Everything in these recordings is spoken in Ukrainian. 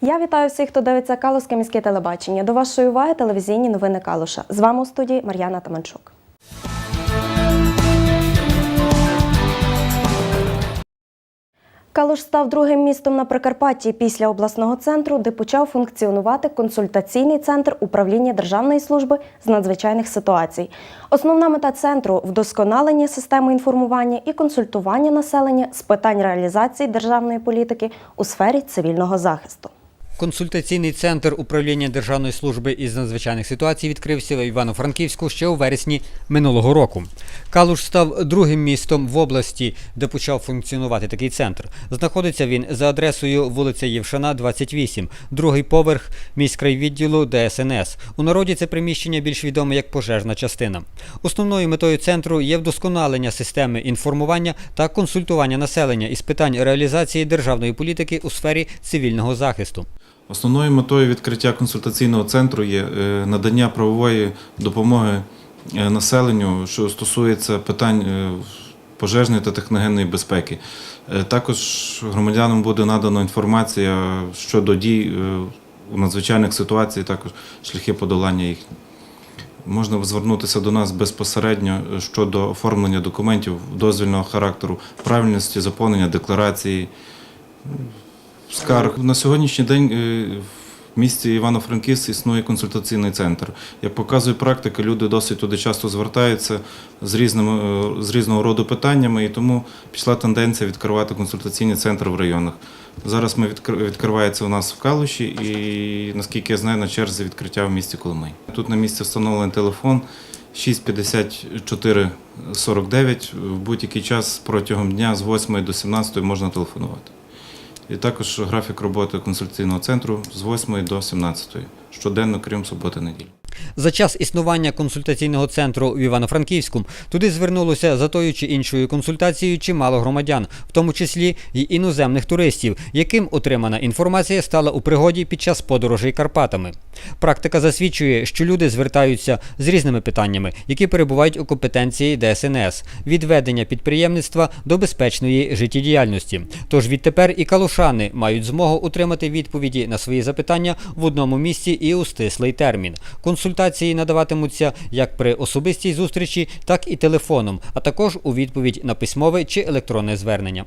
Я вітаю всіх, хто дивиться Калузьке міське телебачення. До вашої уваги телевізійні новини Калуша. З вами у студії Мар'яна Таманчук. Калуш став другим містом на Прикарпатті після обласного центру, де почав функціонувати консультаційний центр управління Державної служби з надзвичайних ситуацій. Основна мета центру вдосконалення системи інформування і консультування населення з питань реалізації державної політики у сфері цивільного захисту. Консультаційний центр управління Державної служби із надзвичайних ситуацій відкрився в Івано-Франківську ще у вересні минулого року. Калуш став другим містом в області, де почав функціонувати такий центр. Знаходиться він за адресою вулиця Євшана, 28, другий поверх міськрайвідділу ДСНС. У народі це приміщення більш відоме як пожежна частина. Основною метою центру є вдосконалення системи інформування та консультування населення із питань реалізації державної політики у сфері цивільного захисту. Основною метою відкриття консультаційного центру є е, надання правової допомоги е, населенню, що стосується питань е, пожежної та техногенної безпеки. Також громадянам буде надана інформація щодо дій у надзвичайних ситуаціях, також шляхи подолання їх. Можна звернутися до нас безпосередньо щодо оформлення документів дозвільного характеру, правильності заповнення декларації, скарг. На сьогоднішній день е, в місті Івано-Франківськ існує консультаційний центр. Як показує практика, люди досить туди часто звертаються з, різними, е, з різного роду питаннями, і тому пішла тенденція відкривати консультаційний центр в районах. Зараз ми відкр- відкривається у нас в Калуші і, наскільки я знаю, на черзі відкриття в місті Коломий. Тут на місці встановлений телефон 654 49. В будь-який час протягом дня з 8 до 17 можна телефонувати. І також графік роботи консультаційного центру з 8 до 17, щоденно, крім суботи неділі. За час існування консультаційного центру в Івано-Франківську туди звернулося за тою чи іншою консультацією чимало громадян, в тому числі й іноземних туристів, яким отримана інформація стала у пригоді під час подорожей Карпатами. Практика засвідчує, що люди звертаються з різними питаннями, які перебувають у компетенції ДСНС від ведення підприємництва до безпечної життєдіяльності. Тож відтепер і калушани мають змогу отримати відповіді на свої запитання в одному місці і у стислий термін. Консультації надаватимуться як при особистій зустрічі, так і телефоном, а також у відповідь на письмове чи електронне звернення.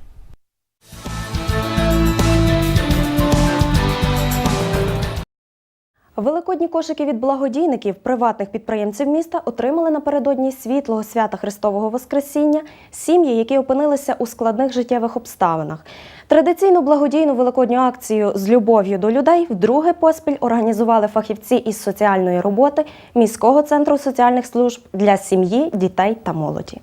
Великодні кошики від благодійників приватних підприємців міста отримали напередодні світлого свята Христового Воскресіння сім'ї, які опинилися у складних життєвих обставинах. Традиційну благодійну великодню акцію з любов'ю до людей вдруге поспіль організували фахівці із соціальної роботи міського центру соціальних служб для сім'ї, дітей та молоді.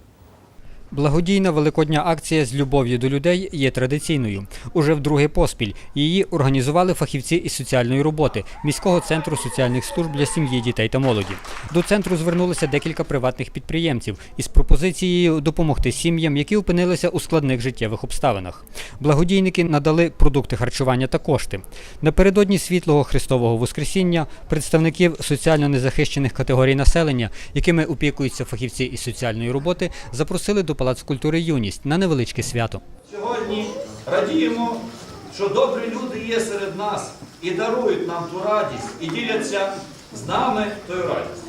Благодійна великодня акція з любов'ю до людей є традиційною. Уже вдруге поспіль її організували фахівці із соціальної роботи міського центру соціальних служб для сім'ї, дітей та молоді. До центру звернулося декілька приватних підприємців із пропозицією допомогти сім'ям, які опинилися у складних життєвих обставинах. Благодійники надали продукти харчування та кошти. Напередодні світлого Христового Воскресіння представників соціально незахищених категорій населення, якими опікуються фахівці із соціальної роботи, запросили до Палацу культури юність на невеличке свято. Сьогодні радіємо, що добрі люди є серед нас і дарують нам ту радість, і діляться з нами тою радістю.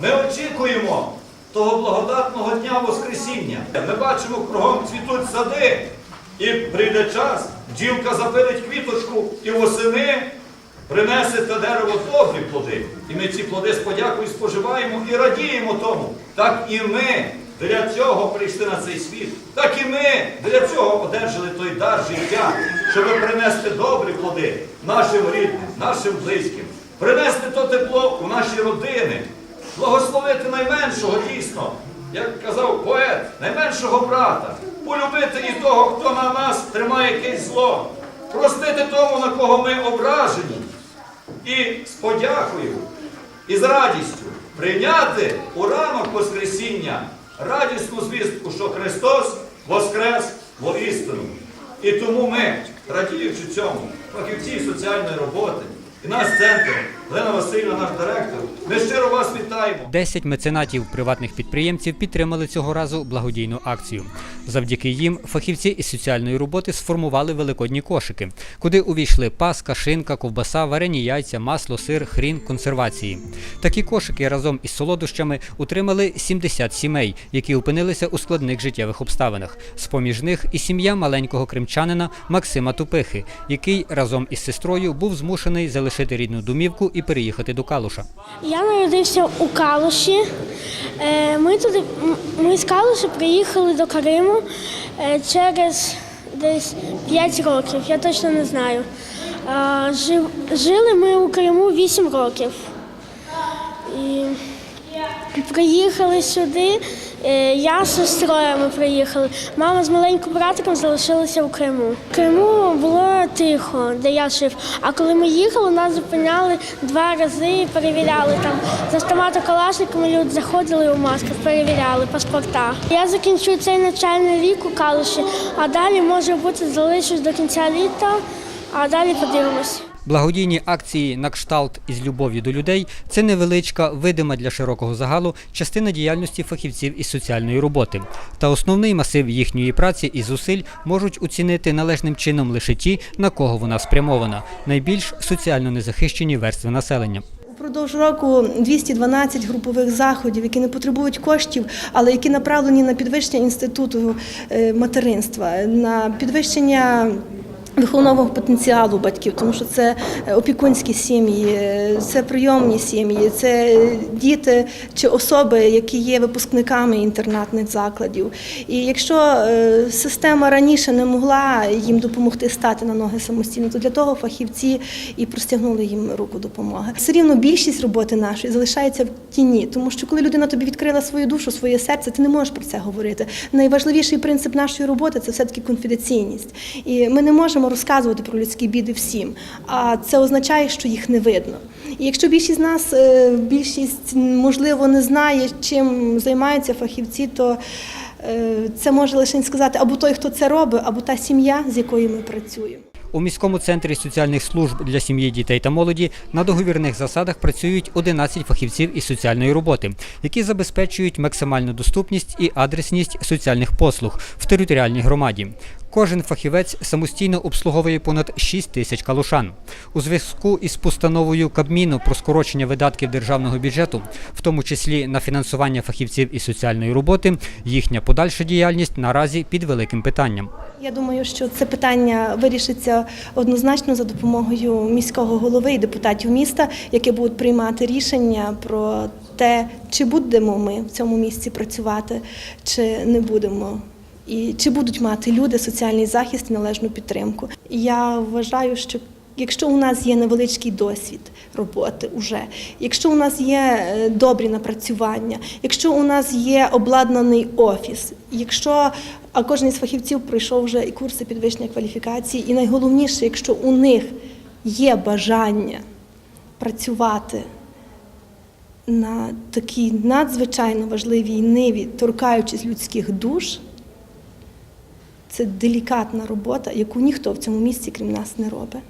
Ми очікуємо того благодатного дня Воскресіння. Ми бачимо, кругом цвітуть сади, і прийде час, бджілка запилить квіточку і восени принесе те дерево добрі плоди. І ми ці плоди з подякою споживаємо і радіємо тому. Так і ми для цього прийшли на цей світ. Так і ми для цього одержали той дар життя, щоб принести добрі плоди нашим рідним, нашим близьким, принести то тепло у наші родини, благословити найменшого дійсно, як казав поет, найменшого брата, полюбити і того, хто на нас тримає якесь зло, простити тому, на кого ми ображені, і з подякою, і з радістю прийняти у ранок Воскресіння радісну звістку, що Христос воскрес воістину. І тому ми, радіючи цьому, фахівці соціальної роботи і наш центр Олена Васильівна, наш директор. Ми щиро вас вітаємо. 10 меценатів приватних підприємців підтримали цього разу благодійну акцію. Завдяки їм фахівці із соціальної роботи сформували великодні кошики, куди увійшли паска, шинка, ковбаса, варені яйця, масло, сир, хрін, консервації. Такі кошики разом із солодощами утримали 70 сімей, які опинилися у складних життєвих обставинах. З-поміж них і сім'я маленького кримчанина Максима Тупихи, який разом із сестрою був змушений залишити рідну домівку і переїхати до Калуша. Я народився у Калуші. Е, Ми туди ми з Калуші приїхали до Криму е, через десь 5 років, я точно не знаю. Жили ми у Криму 8 років. І приїхали сюди. Е, Я з сестрою ми приїхали. Мама з маленьким братиком залишилася в Криму. В Криму було тихо, де я жив. А коли ми їхали, нас зупиняли два рази і перевіряли там. З автомата калашниками люди заходили у масках, перевіряли паспорта. Я закінчу цей навчальний рік у Калуші, а далі може бути залишусь до кінця літа, а далі подивимось. Благодійні акції на кшталт із любов'ю до людей це невеличка, видима для широкого загалу частина діяльності фахівців із соціальної роботи. Та основний масив їхньої праці і зусиль можуть оцінити належним чином лише ті, на кого вона спрямована найбільш соціально незахищені верстви населення. Упродовж року 212 групових заходів, які не потребують коштів, але які направлені на підвищення інституту е, материнства, на підвищення. Виховного потенціалу батьків, тому що це е, опікунські сім'ї, е, це прийомні сім'ї, це діти чи особи, які є випускниками інтернатних закладів. І якщо е, система раніше не могла їм допомогти стати на ноги самостійно, то для того фахівці і простягнули їм руку допомоги. Все рівно більшість роботи нашої залишається в тіні, тому що коли людина тобі відкрила свою душу, своє серце, ти не можеш про це говорити. Найважливіший принцип нашої роботи це все таки конфіденційність. І ми не можемо розказувати про людські біди всім, а це означає, що їх не видно. І якщо більшість з нас, е, більшість можливо не знає, чим займаються фахівці, то е, це може лише сказати або той, хто це робить, або та сім'я, з якою ми працюємо. У міському центрі соціальних служб для сім'ї, дітей та молоді на договірних засадах працюють 11 фахівців із соціальної роботи, які забезпечують максимальну доступність і адресність соціальних послуг в територіальній громаді. Кожен фахівець самостійно обслуговує понад 6 тисяч калушан. У зв'язку із постановою Кабміну про скорочення видатків державного бюджету, в тому числі на фінансування фахівців із соціальної роботи, їхня подальша діяльність наразі під великим питанням. Я думаю, що це питання вирішиться однозначно за допомогою міського голови і депутатів міста, які будуть приймати рішення про те, чи будемо ми в цьому місці працювати, чи не будемо. І чи будуть мати люди соціальний захист і належну підтримку. Я вважаю, що якщо у нас є невеличкий досвід роботи, уже якщо у нас є е, добрі напрацювання, якщо у нас є обладнаний офіс, якщо а кожен із фахівців пройшов вже і курси підвищення кваліфікації, і найголовніше, якщо у них є бажання працювати на такій надзвичайно важливій ниві, торкаючись людських душ, це делікатна робота, яку ніхто в цьому місці, крім нас, не робить.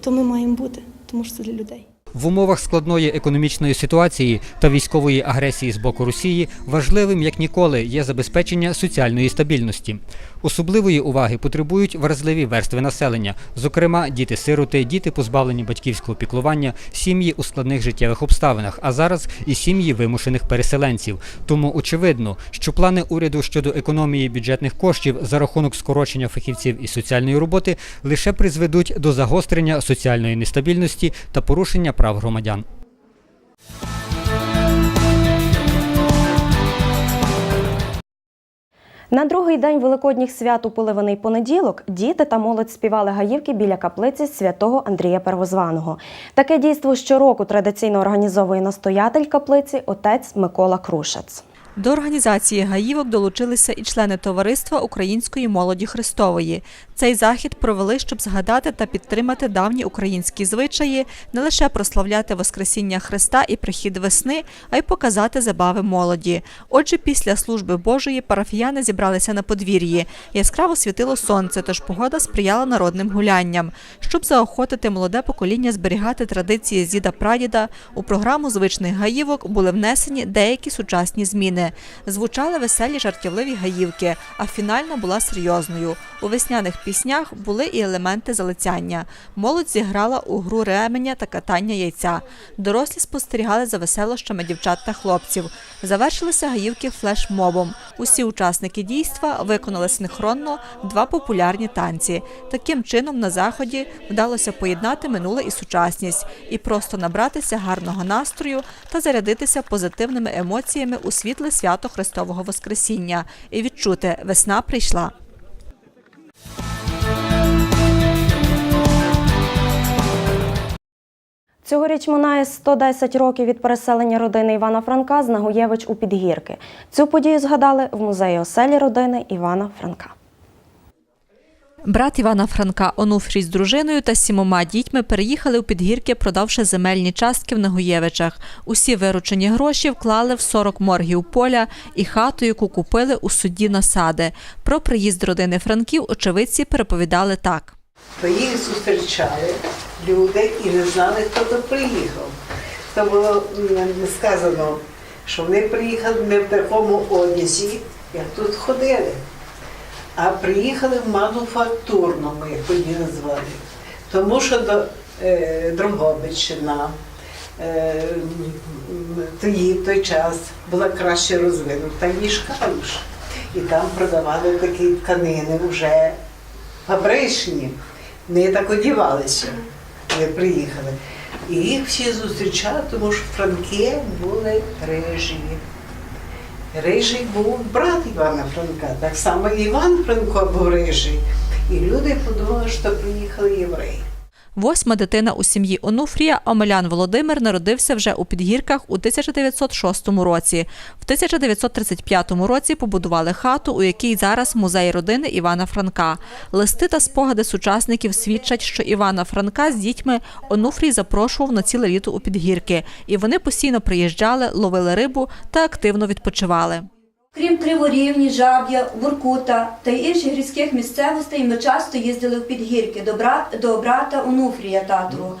То ми маємо бути, тому що це для людей. В умовах складної економічної ситуації та військової агресії з боку Росії важливим як ніколи є забезпечення соціальної стабільності. Особливої уваги потребують вразливі верстви населення, зокрема діти-сироти, діти позбавлені батьківського піклування, сім'ї у складних життєвих обставинах, а зараз і сім'ї вимушених переселенців. Тому очевидно, що плани уряду щодо економії бюджетних коштів за рахунок скорочення фахівців із соціальної роботи лише призведуть до загострення соціальної нестабільності та порушення прав громадян. На другий день великодніх свят у поливаний понеділок діти та молодь співали гаївки біля каплиці святого Андрія Первозваного. Таке дійство щороку традиційно організовує настоятель каплиці отець Микола Крушець. До організації гаївок долучилися і члени товариства Української молоді Христової. Цей захід провели, щоб згадати та підтримати давні українські звичаї, не лише прославляти Воскресіння Христа і прихід весни, а й показати забави молоді. Отже, після служби Божої парафіяни зібралися на подвір'ї. Яскраво світило сонце, тож погода сприяла народним гулянням. Щоб заохотити молоде покоління зберігати традиції з діда прадіда, у програму звичних гаївок були внесені деякі сучасні зміни. Звучали веселі жартівливі гаївки, а фінальна була серйозною. У весняних піснях були і елементи залицяння. Молодь зіграла у гру ременя та катання яйця. Дорослі спостерігали за веселощами дівчат та хлопців. Завершилися гаївки флешмобом. Усі учасники дійства виконали синхронно два популярні танці. Таким чином на заході вдалося поєднати минуле і сучасність і просто набратися гарного настрою та зарядитися позитивними емоціями у світле свято Христового Воскресіння і відчути весна прийшла. Цьогоріч минає 110 років від переселення родини Івана Франка з Нагуєвич у Підгірки. Цю подію згадали в музеї оселі родини Івана Франка. Брат Івана Франка Онуфрій з дружиною та сімома дітьми переїхали у Підгірки, продавши земельні частки в Нагуєвичах. Усі виручені гроші вклали в 40 моргів поля і хату, яку купили у суді насади. Про приїзд родини Франків очевидці переповідали так. їх зустрічали люди і не знали, хто то приїхав. То було не сказано, що вони приїхали не в такому одязі, як тут ходили, а приїхали в мануфактурному, як тоді назвали. Тому що до е, Дрогобичина е, тоді, той час була краще розвинута, ніж Калуш. І там продавали такі тканини вже фабричні, не так одівалися, коли приїхали. І їх всі зустрічали, тому що франки були рижі. Рижий був брат Івана Франка, так само Іван Франко був рижий. І люди подумали, що приїхали євреї. Восьма дитина у сім'ї Онуфрія Омелян Володимир народився вже у Підгірках у 1906 році. В 1935 році побудували хату, у якій зараз музей родини Івана Франка. Листи та спогади сучасників свідчать, що Івана Франка з дітьми Онуфрій запрошував на ціле літо у Підгірки, і вони постійно приїжджали, ловили рибу та активно відпочивали. Крім Криворівні, Жаб'я, Воркута та інших гірських місцевостей, ми часто їздили в Підгірки до, брат, до брата Онуфрія татового.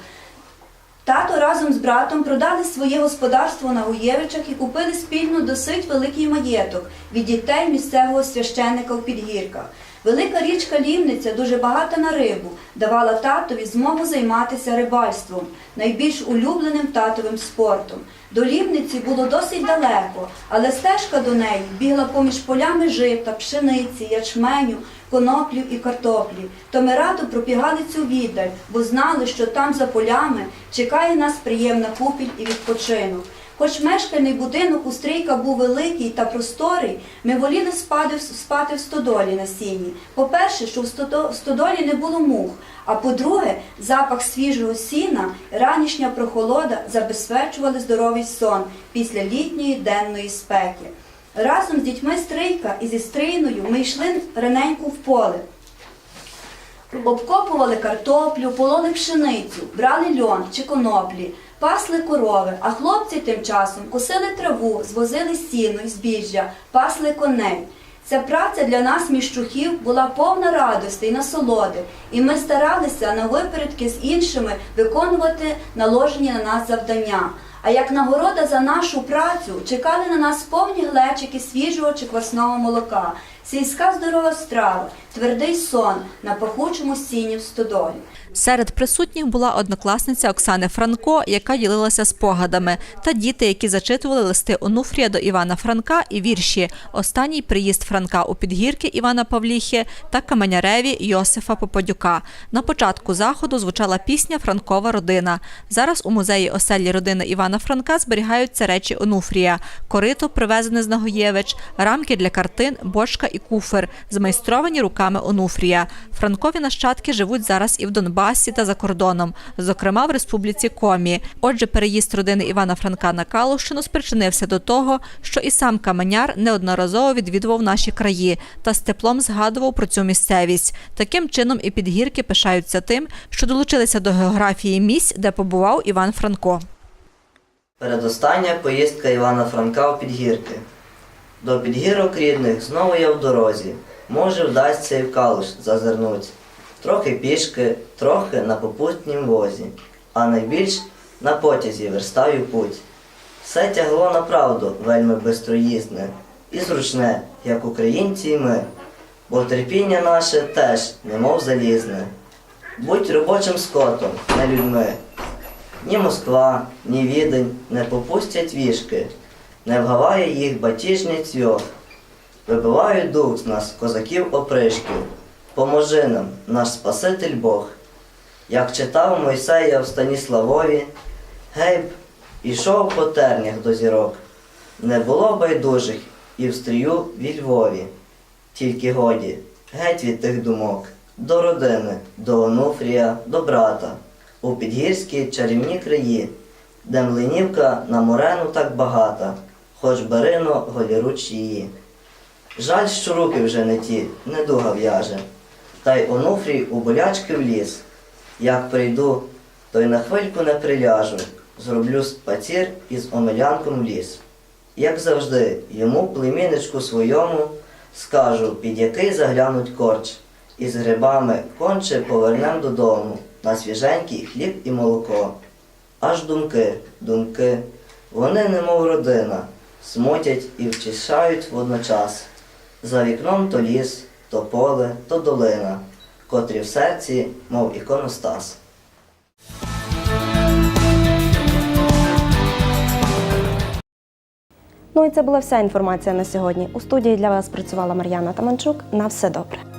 Тато разом з братом продали своє господарство на Гуєвичах і купили спільно досить великий маєток від дітей місцевого священника в Підгірках. Велика річка Лівниця, дуже багата на рибу, давала татові змогу займатися рибальством, найбільш улюбленим татовим спортом. До Лівниці було досить далеко, але стежка до неї бігла поміж полями жита, пшениці, ячменю, коноплів і картоплі. То ми радо пробігали цю віддаль, бо знали, що там за полями чекає нас приємна купіль і відпочинок. Хоч мешкальний будинок у Стрийка був великий та просторий, ми воліли спати, спати в стодолі на сіні. По-перше, що в в стодолі не було мух, а по-друге, запах свіжого сіна, ранішня прохолода забезпечували здоровий сон після літньої денної спеки. Разом з дітьми Стрийка і зі Стрийною ми йшли раненько в поле. Обкопували картоплю, пололи пшеницю, брали льон чи коноплі, пасли корови, а хлопці тим часом косили траву, звозили сіно збіжжя, пасли коней. Ця праця для нас, міщухів, була повна радості і насолоди, і ми старалися на випередки з іншими виконувати наложені на нас завдання. А як нагорода за нашу працю чекали на нас повні глечики свіжого чи квасного молока, сільська здорова страва, твердий сон на пахучому сіні в стодолі. Серед присутніх була однокласниця Оксани Франко, яка ділилася спогадами, та діти, які зачитували листи Онуфрія до Івана Франка і вірші Останній приїзд Франка у підгірки Івана Павліхи та Каменяреві Йосифа Попадюка. На початку заходу звучала пісня Франкова родина. Зараз у музеї оселі родини Івана Франка зберігаються речі Онуфрія: корито, привезене з Нагоєвич, рамки для картин, бочка і куфер, змайстровані руками Онуфрія. Франкові нащадки живуть зараз і в Донбасі та за кордоном, зокрема в республіці Комі. Отже, переїзд родини Івана Франка на Калущину спричинився до того, що і сам каменяр неодноразово відвідував наші краї та з теплом згадував про цю місцевість. Таким чином і підгірки пишаються тим, що долучилися до географії місць, де побував Іван Франко. Передостання поїздка Івана Франка у підгірки. До підгірок рідних знову я в дорозі. Може, вдасться і в калуш зазирнуть. Трохи пішки, трохи на попутнім возі, а найбільш на потязі верстаю путь. Все тягло на правду вельми бистроїзне і зручне, як українці і ми, бо терпіння наше теж немов залізне. Будь робочим скотом, не людьми. Ні Москва, ні Відень не попустять вішки, не вгаває їх батіжний цвьох. Вибивають дух з нас, козаків опришків. Поможи нам, наш Спаситель Бог. Як читав Мойсея в Станіславові, гейб ішов по тернях до зірок. Не було байдужих і в стрію ві Львові. Тільки годі, геть від тих думок, до родини, до Онуфрія, до брата, у підгірські чарівні краї, де млинівка на морену так багата, хоч берино голіруч її. Жаль, що руки вже не ті, недуга в'яже, та й Онуфрій у болячки вліз. Як прийду, то й на хвильку не приляжу, зроблю спацір із омелянком в ліс. Як завжди, йому племінничку своєму скажу, під який заглянуть корч, і з грибами конче повернем додому на свіженький хліб і молоко. Аж думки, думки, вони немов родина, смутять і вчищають водночас. За вікном то ліс, то поле, то долина, котрі в серці, мов іконостас. Ну і це була вся інформація на сьогодні. У студії для вас працювала Мар'яна Таманчук. На все добре.